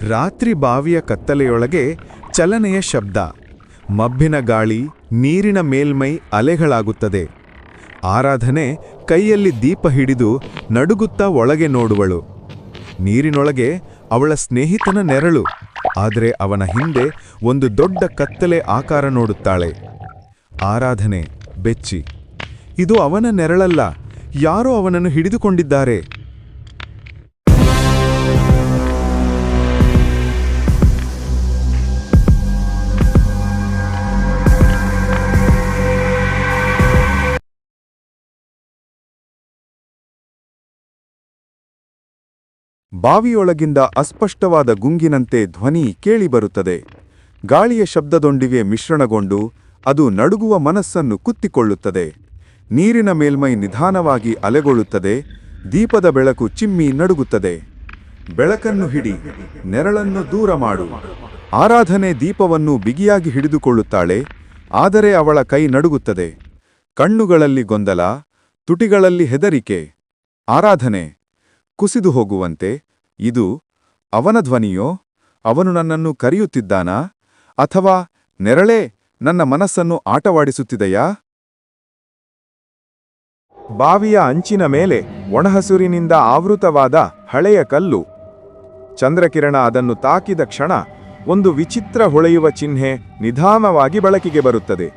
ರಾತ್ರಿ ಬಾವಿಯ ಕತ್ತಲೆಯೊಳಗೆ ಚಲನೆಯ ಶಬ್ದ. ಮಬ್ಬಿನ ಗಾಳಿ, ನೀರಿನ ಮೇಲ್ಮೈ ಅಲೆಗಳಾಗುತ್ತದೆ. ಆರಾಧನೆ ಕೈಯಲ್ಲಿ ದೀಪ ಹಿಡಿದು ನಡುಗುತ್ತಾ ಒಳಗೆ ನೋಡುವಳು. ನೀರಿನೊಳಗೆ ಅವಳ ಸ್ನೇಹಿತನ ನೆರಳು. ಆದರೆ ಅವನ ಹಿಂದೆ ಒಂದು ದೊಡ್ಡ ಕತ್ತಲೆ ಆಕಾರ ನೋಡುತ್ತಾಳೆ. ಆರಾಧನೆ, ಬೆಚ್ಚಿ. ಇದು ಅವನ ನೆರಳಲ್ಲ. ಯಾರೋ ಅವನನ್ನು ಹಿಡಿದುಕೊಂಡಿದ್ದಾರೆ. ಬಾವಿಯೊಳಗಿಂದ ಅಸ್ಪಷ್ಟವಾದ ಗುಂಗಿನಂತೆ ಧ್ವನಿ ಕೇಳಿಬರುತ್ತದೆ. ಗಾಳಿಯ ಶಬ್ದದೊಂದಿಗೆ ಮಿಶ್ರಣಗೊಂಡು ಅದು ನಡುಗುವ ಮನಸ್ಸನ್ನು ಕುತ್ತಿಕೊಳ್ಳುತ್ತದೆ. ನೀರಿನ ಮೇಲ್ಮೈ ನಿಧಾನವಾಗಿ ಅಲೆಗೊಳ್ಳುತ್ತದೆ, ದೀಪದ ಬೆಳಕು ಚಿಮ್ಮಿ ನಡುಗುತ್ತದೆ. ಬೆಳಕನ್ನು ಹಿಡಿ, ನೆರಳನ್ನು ದೂರ ಮಾಡು. ಆರಾಧನೆ ದೀಪವನ್ನು ಬಿಗಿಯಾಗಿ ಹಿಡಿದುಕೊಳ್ಳುತ್ತಾಳೆ, ಆದರೆ ಅವಳ ಕೈ ನಡುಗುತ್ತದೆ. ಕಣ್ಣುಗಳಲ್ಲಿ ಗೊಂದಲ, ತುಟಿಗಳಲ್ಲಿ ಹೆದರಿಕೆ. ಆರಾಧನೆ, ಕುಸಿದು ಹೋಗುವಂತೆ ಇದು, ಅವನ ಧ್ವನಿಯೋ, ಅವನು ನನ್ನನ್ನು ಕರೆಯುತ್ತಿದ್ದಾನಾ, ಅಥವಾ ನೆರಳೆ ನನ್ನ ಮನಸ್ಸನ್ನು ಆಟವಾಡಿಸುತ್ತಿದೆಯಾ? ಬಾವಿಯ ಅಂಚಿನ ಮೇಲೆ ಒಣಹಸುರಿನಿಂದ ಆವೃತವಾದ ಹಳೆಯ ಕಲ್ಲು. ಚಂದ್ರಕಿರಣ ಅದನ್ನು ತಾಕಿದ ಕ್ಷಣ ಒಂದು ವಿಚಿತ್ರ ಹೊಳೆಯುವ ಚಿಹ್ನೆ ನಿಧಾನವಾಗಿ ಬಳಕಿಗೆ ಬರುತ್ತದೆ.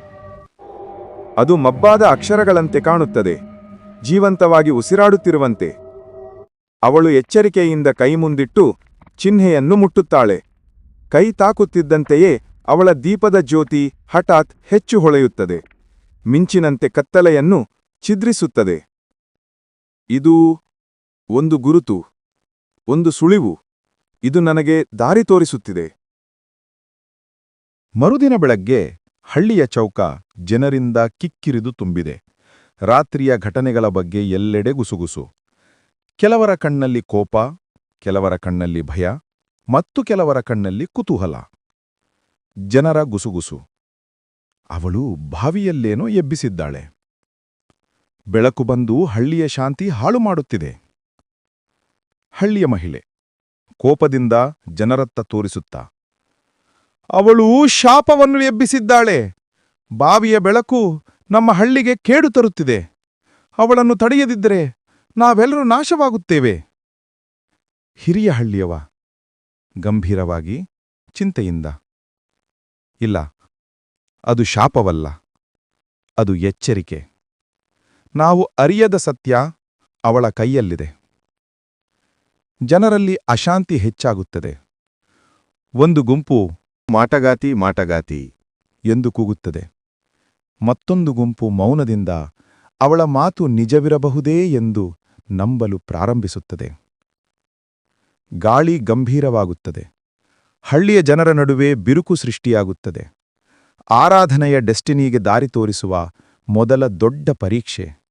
ಅದು ಮಬ್ಬಾದ ಅಕ್ಷರಗಳಂತೆ ಕಾಣುತ್ತದೆ. ಜೀವಂತವಾಗಿ ಉಸಿರಾಡುತ್ತಿರುವಂತೆ. ಅವಳು ಎಚ್ಚರಿಕೆಯಿಂದ ಕೈ ಮುಂದಿಟ್ಟು ಚಿಹ್ನೆಯನ್ನು ಮುಟ್ಟುತ್ತಾಳೆ. ಕೈ ತಾಕುತ್ತಿದ್ದಂತೆಯೇ ಅವಳ ದೀಪದ ಜ್ಯೋತಿ ಹಠಾತ್ ಹೆಚ್ಚು ಹೊಳೆಯುತ್ತದೆ. ಮಿಂಚಿನಂತೆ ಕತ್ತಲೆಯನ್ನು ಛಿದ್ರಿಸುತ್ತದೆ. ಇದು ಒಂದು ಗುರುತು, ಒಂದು ಸುಳಿವು. ಇದು ನನಗೆ ದಾರಿ ತೋರಿಸುತ್ತಿದೆ. ಮರುದಿನ ಬೆಳಗ್ಗೆ ಹಳ್ಳಿಯ ಚೌಕ ಜನರಿಂದ ಕಿಕ್ಕಿರಿದು ತುಂಬಿದೆ. ರಾತ್ರಿಯ ಘಟನೆಗಳ ಬಗ್ಗೆ ಎಲ್ಲೆಡೆ ಗುಸುಗುಸು. ಕೆಲವರ ಕಣ್ಣಲ್ಲಿ ಕೋಪ, ಕೆಲವರ ಕಣ್ಣಲ್ಲಿ ಭಯ ಮತ್ತು ಕೆಲವರ ಕಣ್ಣಲ್ಲಿ ಕುತೂಹಲ. ಜನರ ಗುಸುಗುಸು. ಅವಳು ಬಾವಿಯಲ್ಲೇನೋ ಎಬ್ಬಿಸಿದ್ದಾಳೆ. ಬೆಳಕು ಬಂದು ಹಳ್ಳಿಯ ಶಾಂತಿ ಹಾಳು ಮಾಡುತ್ತಿದೆ. ಹಳ್ಳಿಯ ಮಹಿಳೆ ಕೋಪದಿಂದ ಜನರತ್ತ ತೋರಿಸುತ್ತಾ, ಅವಳು ಶಾಪವನ್ನು ಎಬ್ಬಿಸಿದ್ದಾಳೆ. ಬಾವಿಯ ಬೆಳಕು ನಮ್ಮ ಹಳ್ಳಿಗೆ ಕೇಡು ತರುತ್ತಿದೆ. ಅವಳನ್ನು ತಡೆಯದಿದ್ದರೆ ನಾವೆಲ್ಲರೂ ನಾಶವಾಗುತ್ತೇವೆ. ಹಿರಿಯ ಹಳ್ಳಿಯವ ಗಂಭೀರವಾಗಿ ಚಿಂತೆಯಿಂದ. ಇಲ್ಲ, ಅದು ಶಾಪವಲ್ಲ, ಅದು ಎಚ್ಚರಿಕೆ. ನಾವು ಅರಿಯದ ಸತ್ಯ ಅವಳ ಕೈಯಲ್ಲಿದೆ. ಜನರಲ್ಲಿ ಅಶಾಂತಿ ಹೆಚ್ಚಾಗುತ್ತದೆ. ಒಂದು ಗುಂಪು ಮಾಟಗಾತಿ ಮಾಟಗಾತಿ ಎಂದು ಕೂಗುತ್ತದೆ. ಮತ್ತೊಂದು ಗುಂಪು ಮೌನದಿಂದ ಅವಳ ಮಾತು ನಿಜವಿರಬಹುದೇ ಎಂದು ನಂಬಲು ಪ್ರಾರಂಭಿಸುತ್ತದೆ. ಗಾಳಿ ಗಂಭೀರವಾಗುತ್ತದೆ. ಹಳ್ಳಿಯ ಜನರ ನಡುವೆ ಬಿರುಕು ಸೃಷ್ಟಿಯಾಗುತ್ತದೆ. ಆರಾಧನೆಯ ಡೆಸ್ಟಿನಿಗೆ ದಾರಿ ತೋರಿಸುವ ಮೊದಲ ದೊಡ್ಡ ಪರೀಕ್ಷೆ.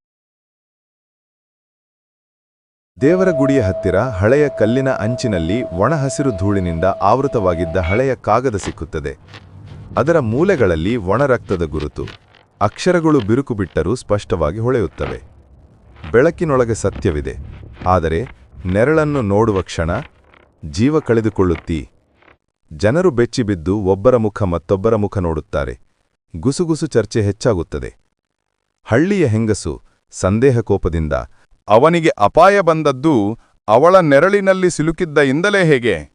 ದೇವರ ಗುಡಿಯ ಹತ್ತಿರ ಹಳೆಯ ಕಲ್ಲಿನ ಅಂಚಿನಲ್ಲಿ ಒಣಹಸಿರು ಧೂಳಿನಿಂದ ಆವೃತವಾಗಿದ್ದ ಹಳೆಯ ಕಾಗದ ಸಿಕ್ಕುತ್ತದೆ. ಅದರ ಮೂಲೆಗಳಲ್ಲಿ ಒಣರಕ್ತದ ಗುರುತು. ಅಕ್ಷರಗಳು ಬಿರುಕು ಬಿಟ್ಟರೂ ಸ್ಪಷ್ಟವಾಗಿ ಹೊಳೆಯುತ್ತವೆ. ಬೆಳಕಿನೊಳಗೆ ಸತ್ಯವಿದೆ. ಆದರೆ ನೆರಳನ್ನು ನೋಡುವ ಕ್ಷಣ ಜೀವ ಕಳೆದುಕೊಳ್ಳುತ್ತೀ. ಜನರು ಬೆಚ್ಚಿಬಿದ್ದು ಒಬ್ಬರ ಮುಖ ಮತ್ತೊಬ್ಬರ ಮುಖ ನೋಡುತ್ತಾರೆ. ಗುಸುಗುಸು ಚರ್ಚೆ ಹೆಚ್ಚಾಗುತ್ತದೆ. ಹಳ್ಳಿಯ ಹೆಂಗಸು ಸಂದೇಹ ಕೋಪದಿಂದ ಅವನಿಗೆ ಅಪಾಯ ಬಂದದ್ದು ಅವಳ ನೆರಳಿನಲ್ಲಿ ಸಿಲುಕಿದ್ದ ಇಂದಲೇ ಹೇಗೆ?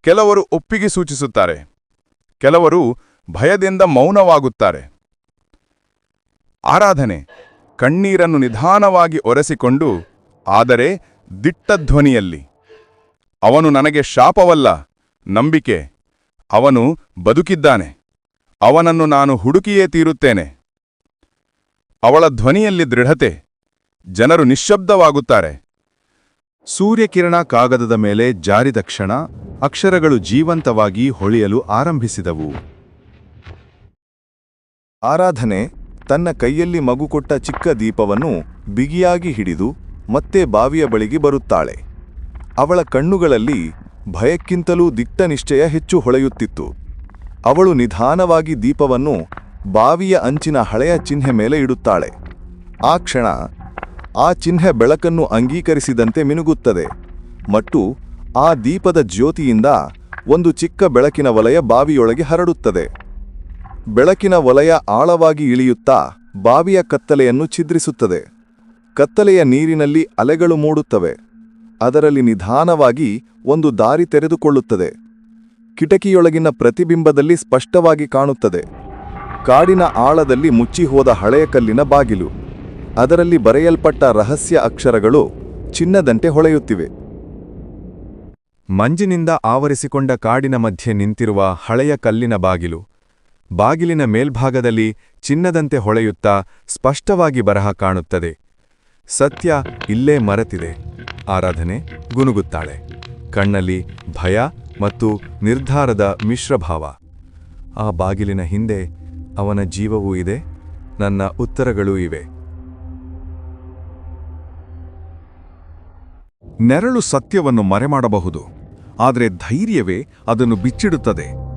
ಕೆಲವರು ಒಪ್ಪಿಗೆ ಸೂಚಿಸುತ್ತಾರೆ. ಕೆಲವರು ಭಯದಿಂದ ಮೌನವಾಗುತ್ತಾರೆ. ಆರಾಧನೆ ಕಣ್ಣೀರನ್ನು ನಿಧಾನವಾಗಿ ಒರೆಸಿಕೊಂಡು, ಆದರೆ ದಿಟ್ಟ ಧ್ವನಿಯಲ್ಲಿ. ಅವನು ನನಗೆ ಶಾಪವಲ್ಲ, ನಂಬಿಕೆ. ಅವನು ಬದುಕಿದ್ದಾನೆ. ಅವನನ್ನು ನಾನು ಹುಡುಕಿಯೇ ತೀರುತ್ತೇನೆ. ಅವಳ ಧ್ವನಿಯಲ್ಲಿ ದೃಢತೆ. ಜನರು ನಿಶ್ಶಬ್ದವಾಗುತ್ತಾರೆ. ಸೂರ್ಯಕಿರಣ ಕಾಗದದ ಮೇಲೆ ಜಾರಿದ ಕ್ಷಣ ಅಕ್ಷರಗಳು ಜೀವಂತವಾಗಿ ಹೊಳೆಯಲು ಆರಂಭಿಸಿದವು. ಆರಾಧನೆ ತನ್ನ ಕೈಯಲ್ಲಿ ಮಗು ಕೊಟ್ಟ ಚಿಕ್ಕ ದೀಪವನ್ನು ಬಿಗಿಯಾಗಿ ಹಿಡಿದು ಮತ್ತೆ ಬಾವಿಯ ಬಳಿಗೆ ಬರುತ್ತಾಳೆ. ಅವಳ ಕಣ್ಣುಗಳಲ್ಲಿ ಭಯಕ್ಕಿಂತಲೂ ದಿಟ್ಟನಿಶ್ಚಯ ಹೆಚ್ಚು ಹೊಳೆಯುತ್ತಿತ್ತು. ಅವಳು ನಿಧಾನವಾಗಿ ದೀಪವನ್ನು ಬಾವಿಯ ಅಂಚಿನ ಹಳೆಯ ಚಿಹ್ನೆ ಮೇಲೆ ಇಡುತ್ತಾಳೆ. ಆ ಕ್ಷಣ ಆ ಚಿಹ್ನೆ ಬೆಳಕನ್ನು ಅಂಗೀಕರಿಸಿದಂತೆ ಮಿನುಗುತ್ತದೆ. ಮತ್ತು ಆ ದೀಪದ ಜ್ಯೋತಿಯಿಂದ ಒಂದು ಚಿಕ್ಕ ಬೆಳಕಿನ ವಲಯ ಬಾವಿಯೊಳಗೆ ಹರಡುತ್ತದೆ. ಬೆಳಕಿನ ವಲಯ ಆಳವಾಗಿ ಇಳಿಯುತ್ತಾ ಬಾವಿಯ ಕತ್ತಲೆಯನ್ನು ಛಿದ್ರಿಸುತ್ತದೆ. ಕತ್ತಲೆಯ ನೀರಿನಲ್ಲಿ ಅಲೆಗಳು ಮೂಡುತ್ತವೆ. ಅದರಲ್ಲಿ ನಿಧಾನವಾಗಿ ಒಂದು ದಾರಿ ತೆರೆದುಕೊಳ್ಳುತ್ತದೆ. ಕಿಟಕಿಯೊಳಗಿನ ಪ್ರತಿಬಿಂಬದಲ್ಲಿ ಸ್ಪಷ್ಟವಾಗಿ ಕಾಣುತ್ತದೆ. ಕಾಡಿನ ಆಳದಲ್ಲಿ ಮುಚ್ಚಿಹೋದ ಹಳೆಯ ಕಲ್ಲಿನ ಬಾಗಿಲು. ಅದರಲ್ಲಿ ಬರೆಯಲ್ಪಟ್ಟ ರಹಸ್ಯ ಅಕ್ಷರಗಳು ಚಿನ್ನದಂತೆ ಹೊಳೆಯುತ್ತಿವೆ. ಮಂಜಿನಿಂದ ಆವರಿಸಿಕೊಂಡ ಕಾಡಿನ ಮಧ್ಯೆ ನಿಂತಿರುವ ಹಳೆಯ ಕಲ್ಲಿನ ಬಾಗಿಲು. ಬಾಗಿಲಿನ ಮೇಲ್ಭಾಗದಲ್ಲಿ ಚಿನ್ನದಂತೆ ಹೊಳೆಯುತ್ತಾ ಸ್ಪಷ್ಟವಾಗಿ ಬರಹ ಕಾಣುತ್ತದೆ. ಸತ್ಯ ಇಲ್ಲೇ ಮರೆತಿದೆ. ಆರಾಧನೆ ಗುನುಗುತ್ತಾಳೆ. ಕಣ್ಣಲ್ಲಿ ಭಯ ಮತ್ತು ನಿರ್ಧಾರದ ಮಿಶ್ರಭಾವ. ಆ ಬಾಗಿಲಿನ ಹಿಂದೆ ಅವನ ಜೀವವೂ ಇದೆ, ನನ್ನ ಉತ್ತರಗಳೂ ಇವೆ. ನೆರಳು ಸತ್ಯವನ್ನು ಮರೆಮಾಡಬಹುದು, ಆದರೆ ಧೈರ್ಯವೇ ಅದನ್ನು ಬಿಚ್ಚಿಡುತ್ತದೆ.